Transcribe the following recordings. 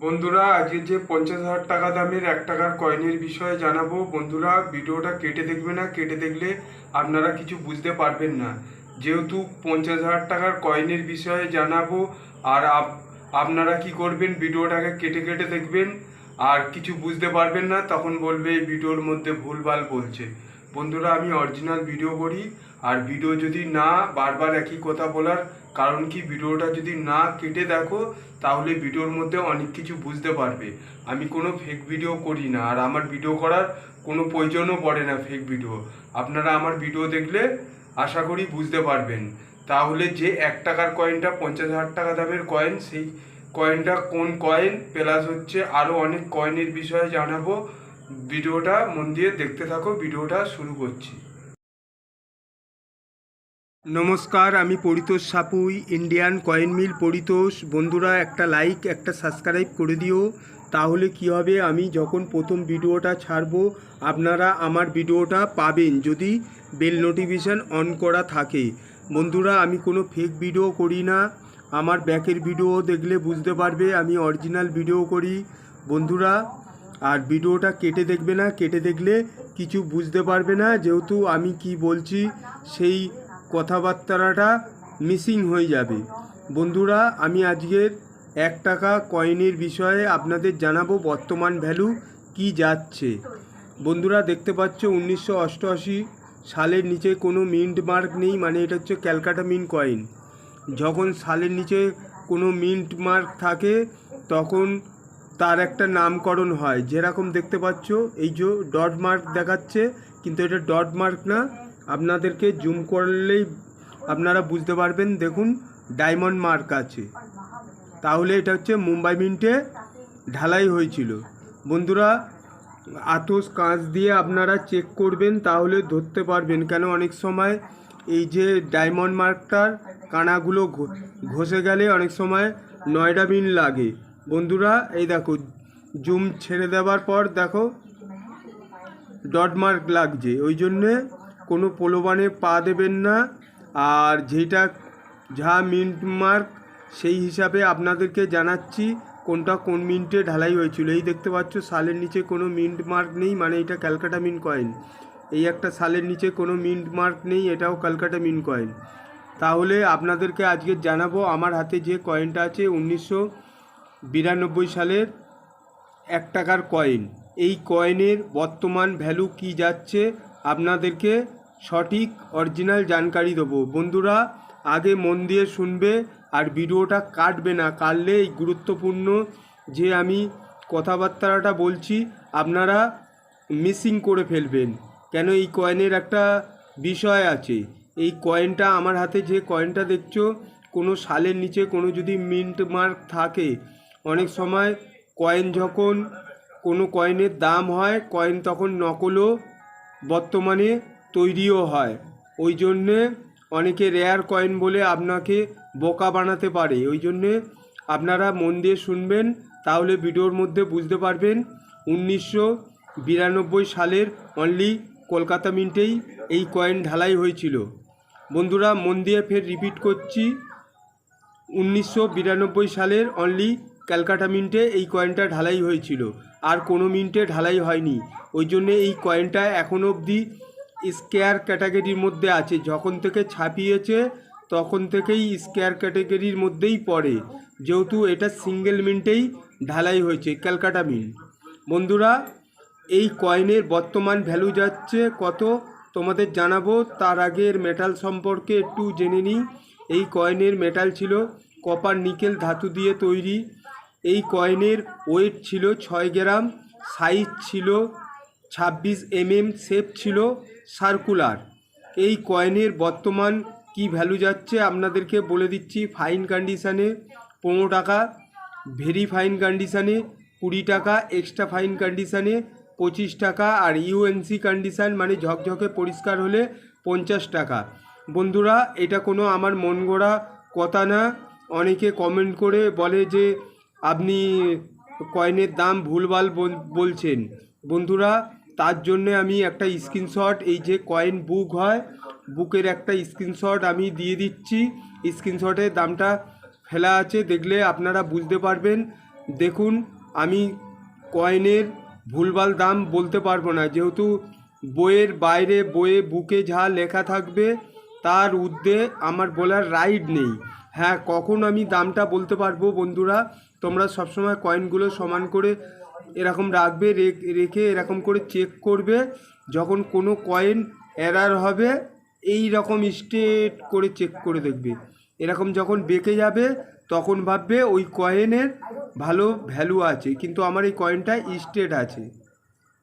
বন্ধুরা, আজকে যে পঞ্চাশ হাজার টাকা দামের এক টাকার কয়েনের বিষয়ে জানাব। বন্ধুরা, ভিডিওটা কেটে দেখবে না, কেটে দেখলে আপনারা কিছু বুঝতে পারবেন না। যেহেতু পঞ্চাশ হাজার টাকার কয়েনের বিষয়ে জানাব, আর আপ- আপনারা কি করবেন, ভিডিওটাকে কেটে কেটে দেখবেন, আর কিছু বুঝতে পারবেন না, তখন বলবে এই ভিডিওর মধ্যে ভুলভাল বলছে। বন্ধুরা, আমি অরিজিনাল ভিডিও করি, আর ভিডিও যদি না বারবার একই কথা বলার কারণ কি ভিডিওটা যদি না কেটে দেখো, তাহলে ভিডিওর মধ্যে অনেক কিছু বুঝতে পারবে। আমি কোনো ফেক ভিডিও করি না, আর আমার ভিডিও করার কোনো প্রয়োজনও পড়ে না ফেক ভিডিও আপনারা আমার ভিডিও দেখলে আশা করি বুঝতে পারবেন। তাহলে যে এক টাকার কয়েনটা পঞ্চাশ হাজার টাকা দামের কয়েন সেই কয়েনটা কোন কয়েন প্লাস হচ্ছে আরও অনেক কয়েনের বিষয়ে জানাব। ভিডিওটা মন দিয়ে দেখতে থাকো, ভিডিওটা শুরু করছি। নমস্কার, আমি Paritosh Sapui Indian coin mill Paritosh. বন্ধুরা, একটা লাইক একটা সাবস্ক্রাইব করে দিও। তাহলে কি হবে? আমি যখন প্রথম ভিডিওটা ছাড়বো, আপনারা আমার ভিডিওটা পাবেন যদি বেল নোটিফিকেশান অন করা থাকে। বন্ধুরা, আমি কোনো ফেক ভিডিও করি না। আমার ব্যাকের ভিডিও দেখলে বুঝতে পারবে, আমি অরিজিনাল ভিডিও করি। বন্ধুরা, আর ভিডিওটা কেটে দেখবে না, কেটে দেখলে কিছু বুঝতে পারবে না। যেহেতু আমি কি বলছি, সেই কথাবার্তাটা মিসিং হয়ে যাবে। বন্ধুরা, আমি আজকের এক টাকা কয়েনের বিষয়ে আপনাদের জানাব বর্তমান ভ্যালু কি যাচ্ছে। বন্ধুরা, দেখতে পাচ্ছ উনিশশো অষ্টআশি সালের নিচে কোনো মিন্ট মার্ক নেই মানে এটা হচ্ছে ক্যালকাটা মিন্ট কয়েন। যখন সালের নিচে কোনো মিন্ট মার্ক থাকে, তখন তার একটা নামকরণ হয়। যেরকম দেখতে পাচ্ছ, এই যে ডট মার্ক দেখাচ্ছে, কিন্তু এটা ডট মার্ক না আপনাদেরকে জুম করলেই আপনারা বুঝতে পারবেন। দেখুন ডায়মন্ড মার্ক আছে। তাহলে এটা হচ্ছে মুম্বাই মিন্টে ঢালাই হয়েছিল। বন্ধুরা, আতস কাঁচ দিয়ে আপনারা চেক করবেন, তাহলে ধরতে পারবেন। কেন অনেক সময় এই যে ডায়মন্ড মার্কটার কানাগুলো ঘষে গেলে অনেক সময় নয়ডা বিন লাগে। বন্ধুরা, এই দেখো জুম ছেড়ে দেওয়ার পর দেখো ডট মার্ক লাগছে। ওই জন্যে কোনো প্রলোভনে পা দেবেন না। আর যেটা যা মিন্ট মার্ক, সেই হিসাবে আপনাদেরকে জানাচ্ছি, কোনটা কোন মিন্টে ঢালাই হয়েছিল। এই দেখতে পাচ্ছ, সালের নিচে কোনো মিন্ট মার্ক নেই মানে এটা ক্যালকাটা মিন কয়েন। এই একটা সালের নিচে কোনো মিন্ট মার্ক নেই, এটাও ক্যালকাটা মিন কয়েন। তাহলে আপনাদেরকে আজকে জানাব, আমার হাতে যে কয়েনটা আছে, উনিশশো বিরানব্বই সালের এক টাকার কয়েন। এই কয়েনের বর্তমান ভ্যালু কি যাচ্ছে, আপনাদেরকে সঠিক অরিজিনাল জানকারি দেবো। বন্ধুরা, আগে মন দিয়ে শুনবে আর ভিডিওটা কাটবে না, কাটলে এই গুরুত্বপূর্ণ যে আমি কথাবার্তাটা বলছি, আপনারা মিসিং করে ফেলবেন। কেন এই কয়েনের একটা বিষয় আছে? এই কয়েনটা আমার হাতে যে কয়েনটা দেখছ, কোনো সালের নিচে কোনো যদি মিন্ট মার্ক থাকে, অনেক সময় কয়েন যখন কোনো কয়েনের দাম হয় কয়েন তখন নকলও বর্তমানে তৈরিও হয়। ওই জন্যে অনেকে রেয়ার কয়েন বলে আপনাকে বোকা বানাতে পারে। ওই জন্যে আপনারা মন দিয়ে শুনবেন, তাহলে ভিডিওর মধ্যে বুঝতে পারবেন। উনিশশো বিরানব্বই সালের অনলি কলকাতা মিন্টেই এই কয়েন ঢালাই হয়েছিল। বন্ধুরা, মন দিয়ে ফের রিপিট করছি। উনিশশো বিরানব্বই সালের অনলি ক্যালকাটা মিন্টে এই কয়েনটা ঢালাই হয়েছিল। আর কোনো মিন্টে ঢালাই হয়নি। ওই জন্যে এই কয়েনটা এখনও অবধি স্কেয়ার ক্যাটাগরির মধ্যে আছে। যখন থেকে ছাপিয়েছে, তখন থেকেই স্কেয়ার ক্যাটাগরির মধ্যেই পড়ে। যেহেতু এটা সিঙ্গেল মিন্টেই ঢালাই হয়েছে, ক্যালকাটা মিন্ট বন্ধুরা, এই কয়েনের বর্তমান ভ্যালু যাচ্ছে কত? তোমাদের জানাব। তার আগের মেটাল সম্পর্কে একটু জেনে নিই। এই কয়েনের মেটাল ছিল কপার নিকেল ধাতু দিয়ে তৈরি। এই কয়েনের ওয়েট ছিল ছয় গ্রাম, সাইজ ছিল ছাব্বিশ এমএম শেপ ছিল সার্কুলার। এই কয়েনের বর্তমান কি ভ্যালু যাচ্ছে আপনাদেরকে বলে দিচ্ছি। ফাইন কন্ডিশানে পনেরো টাকা, ভেরি ফাইন কন্ডিশানে কুড়ি টাকা, এক্সট্রা ফাইন কন্ডিশানে পঁচিশ টাকা আর ইউএনসি কন্ডিশান মানে ঝকঝকে পরিষ্কার হলে পঞ্চাশ টাকা। বন্ধুরা, এটা কোনো আমার মন গড়া কথা না। অনেকে কমেন্ট করে বলে যে, আপনি কয়েনের দাম ভুলভাল বলছেন। বন্ধুরা তার জন্যে আমি একটা স্ক্রিনশট এই যে কয়েন বুক হয় বুকের একটা স্ক্রিনশট আমি দিয়ে দিচ্ছি। স্ক্রিনশটের দামটা ফেলা আছে, দেখলে আপনারা বুঝতে পারবেন। দেখুন, আমি কয়েনের ভুলভাল দাম বলতে পারব না। যেহেতু বইয়ের বাইরে, বইয়ে বুকে যা লেখা থাকবে, তার ঊর্ধ্বে আমার বলার রাইড নেই। হ্যাঁ কখন আমি দামটা বলতে পারব বন্ধুরা? তোমরা সবসময় কয়েনগুলো সমান করে এরকম রাখবে, রেখ- এরকম করে চেক করবে, যখন কোনো কয়েন এরার হবে, এই রকম স্ট্রেট করে চেক করে দেখবে। এরকম যখন বেঁকে যাবে, তখন ভাববে ওই কয়েনের ভালো ভ্যালু আছে, কিন্তু আমার এই কয়েনটা স্ট্রেট আছে।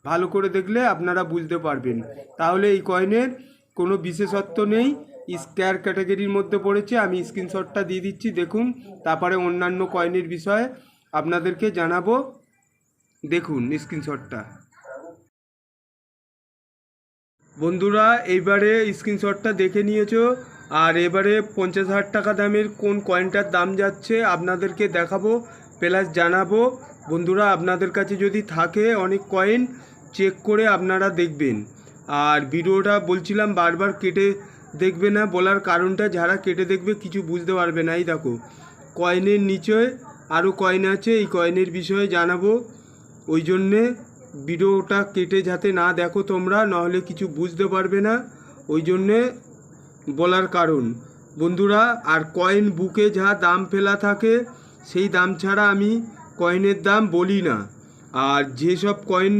ভালো করে দেখলে আপনারা বুঝতে পারবেন। তাহলে এই কয়েনের কোনো বিশেষত্ব নেই স্কোয়ার ক্যাটাগরির মধ্যে পড়েছে, আমি স্ক্রিনশটটা দিয়ে দিচ্ছি, দেখুন, তারপরে অন্যান্য কয়েনের বিষয়ে আপনাদেরকে জানাব। দেখুন স্ক্রিনশটটা। বন্ধুরা, এইবারে স্ক্রিনশটটা দেখে নিয়েছো, আর এবারে পঞ্চাশ হাজার টাকা দামের কোন কয়েনটার দাম যাচ্ছে আপনাদেরকে দেখাবো প্লাস জানাব। বন্ধুরা, আপনাদের কাছে যদি থাকে অনেক কয়েন চেক করে আপনারা দেখবেন। আর ভিডিওটা বলছিলাম বারবার কেটে দেখবে না, বলার কারণটা যারা কেটে দেখবে কিছু বুঝতে পারবে না। এই দেখো কয়েনের নিচে আরও কয়েন আছে, এই কয়েনের বিষয়ে জানাব। ওই জন্যে ভিডিওটা কেটে যাতে না দেখো তোমরা, নাহলে কিছু বুঝতে পারবে না। ওই জন্যে বলার কারণ, বন্ধুরা, আর কয়েন বুকে যা দাম ফেলা থাকে, সেই দাম ছাড়া আমি কয়েনের দাম বলি না। আর যেসব কয়েন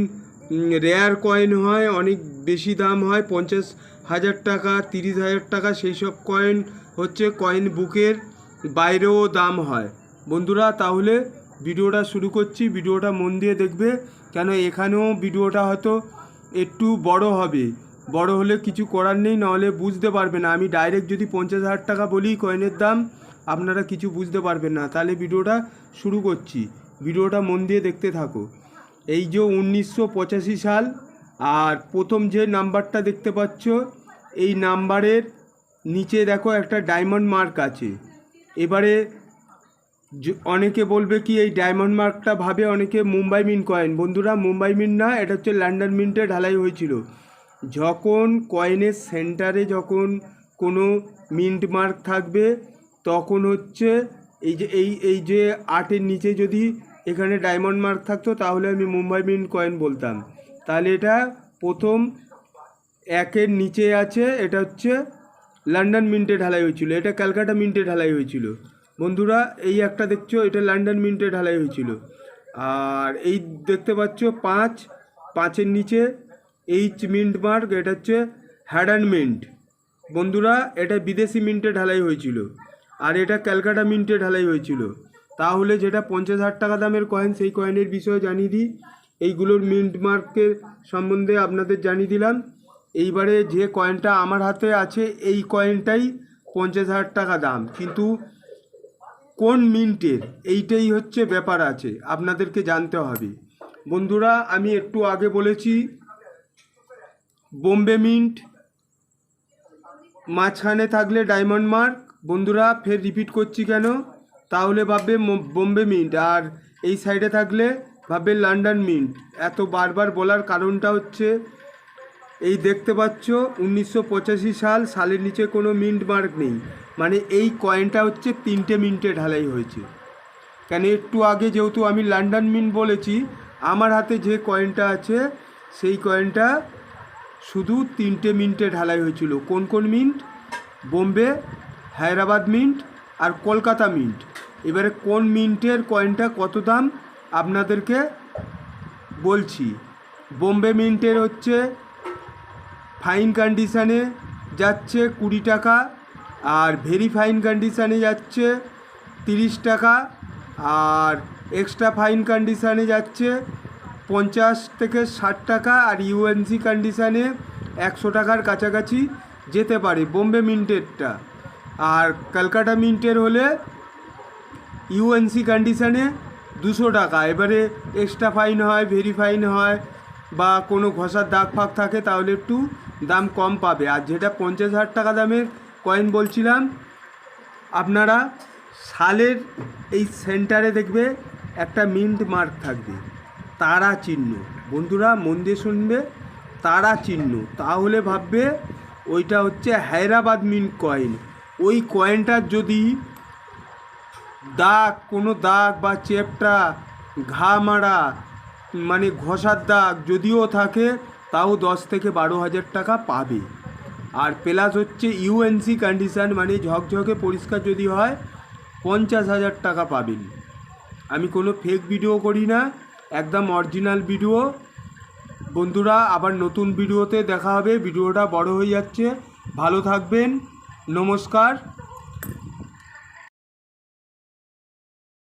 রেয়ার কয়েন হয়, অনেক বেশি দাম হয়, পঞ্চাশ হাজার টাকা, তিরিশ হাজার টাকা সেই সব কয়েন হচ্ছে কয়েন বুকের বাইরেও দাম হয়। বন্ধুরা, তাহলে ভিডিওটা শুরু করছি, ভিডিওটা মন দিয়ে দেখবে কেন এখানেও ভিডিওটা হয়তো একটু বড় হবে। বড় হলে কিছু করার নেই, নাহলে বুঝতে পারবে না। আমি ডাইরেক্ট যদি পঞ্চাশ হাজার টাকা বলি কয়েনের দাম, আপনারা কিছু বুঝতে পারবেন না। তাহলে ভিডিওটা শুরু করছি। ভিডিওটা মন দিয়ে দেখতে থাকো। এই যে উনিশশো পঁচাশি সাল, আর প্রথম যে নাম্বারটা দেখতে পাচ্ছ, এই নাম্বারের নিচে দেখো একটা ডায়মন্ড মার্ক আছে। এবারে অনেকে বলবে কি এই ডায়মন্ড মার্কটা ভাবে অনেকে মুম্বাই মিন কয়েন বন্ধুরা, মুম্বাই মিন না, এটা হচ্ছে লন্ডন মিন্টে ঢালাই হয়েছিল। যখন কয়েনের সেন্টারে যখন কোনো মিন্ট মার্ক থাকবে, তখন হচ্ছে এই যে, এই এই যে আটের নিচে যদি এখানে ডায়মন্ড মার্ক থাকতো, তাহলে আমি মুম্বাই মিন কয়েন বলতাম। তাহলে এটা প্রথম একের নিচে আছে, এটা হচ্ছে লন্ডন মিন্টে ঢালাই হয়েছিল। এটা ক্যালকাটা মিন্টে ঢালাই হয়েছিল। বন্ধুরা, এই একটা দেখছ, এটা লন্ডন মিন্টে ঢালাই হয়েছিল। আর এই দেখতে পাচ্ছ, পাঁচ, পাঁচের নিচে এইচ মিন্ট মার্ক এটা হচ্ছে হ্যাডান মিন্ট বন্ধুরা, এটা বিদেশি মিন্টে ঢালাই হয়েছিল, আর এটা ক্যালকাটা মিন্টে ঢালাই হয়েছিল। তাহলে যেটা পঞ্চাশ হাজার টাকা দামের কয়েন সেই কয়েনের বিষয়ে জানিয়ে দিই। এইগুলোর মিন্ট মার্কের সম্বন্ধে আপনাদের জানিয়ে দিলাম। এইবারে যে কয়েনটা আমার হাতে আছে, এই কয়েনটাই পঞ্চাশ হাজার টাকা দাম। কিন্তু কোন মিন্টের? এইটাই হচ্ছে ব্যাপার আছে। আপনাদেরকে জানতে হবে। বন্ধুরা, আমি একটু আগে বলেছি, বোম্বে মিন্ট মাঝখানে থাকলে ডায়মন্ড মার্ক। বন্ধুরা, ফের রিপিট করছি কেন? তাহলে ভাববে বোম্বে মিন্ট। আর এই সাইডে থাকলে ভাববে লন্ডন মিন্ট। এত বারবার বলার কারণটা হচ্ছে এই দেখতে পাচ্ছ, উনিশশো পঁচাশি সাল সালের নিচে কোনো মিন্ট মার্ক নেই। মানে এই কয়েনটা হচ্ছে তিনটে মিন্টে ঢালাই হয়েছে। কেন একটু আগে যেহেতু আমি লন্ডন মিন্ট বলেছি, আমার হাতে যে কয়েনটা আছে, সেই কয়েনটা শুধু তিনটে মিন্টে ঢালাই হয়েছিল। কোন কোন মিন্ট? বোম্বে, হায়দ্রাবাদ মিন্ট আর কলকাতা মিন্ট। এবারে কোন মিন্টের কয়েনটা কত দাম? আপনাদেরকে বলছি। বোম্বে মিন্টের হচ্ছে ফাইন কন্ডিশানে যাচ্ছে কুড়ি টাকা আর ভেরি ফাইন কন্ডিশানে যাচ্ছে তিরিশ টাকা আর এক্সট্রা ফাইন কন্ডিশানে যাচ্ছে পঞ্চাশ থেকে ষাট টাকা আর ইউএনসি কন্ডিশানে একশো টাকার কাছাকাছি যেতে পারে বোম্বে মিন্টেরটা আর ক্যালকাটা মিন্টের হলে ইউএনসি কন্ডিশানে দুশো টাকা। এবারে এক্সট্রা ফাইন হয়, ভেরি ফাইন হয় বা কোনো ঘষার দাগ ফাগ থাকে তাহলে একটু দাম কম পাবে। আর যেটা পঞ্চাশ হাজার টাকা দামের কয়েন বলছিলাম, আপনারা সালের এই সেন্টারে দেখবে একটা মিন্ট মার্ক থাকবে। তারা চিহ্ন। বন্ধুরা, মন দিয়ে শুনবে, তারা চিহ্ন। তাহলে ভাববে ওইটা হচ্ছে হায়দ্রাবাদ মিন্ট কয়েন ওই কয়েনটার যদি দাগ, কোনো দাগ বা চেপটা, ঘা মারা মানে ঘষার দাগ যদিও থাকে তাও দশ থেকে বারো হাজার টাকা পাবে। আর প্লাস হচ্ছে ইউএনসি কন্ডিশন মানে ঝকঝকে পরিষ্কার যদি হয়, পঞ্চাশ হাজার টাকা পাবেন। আমি কোনো ফেক ভিডিও করি না, একদম অরিজিনাল ভিডিও বন্ধুরা, আবার নতুন ভিডিওতে দেখা হবে ভিডিওটা বড় হয়ে যাচ্ছে। ভালো থাকবেন, নমস্কার।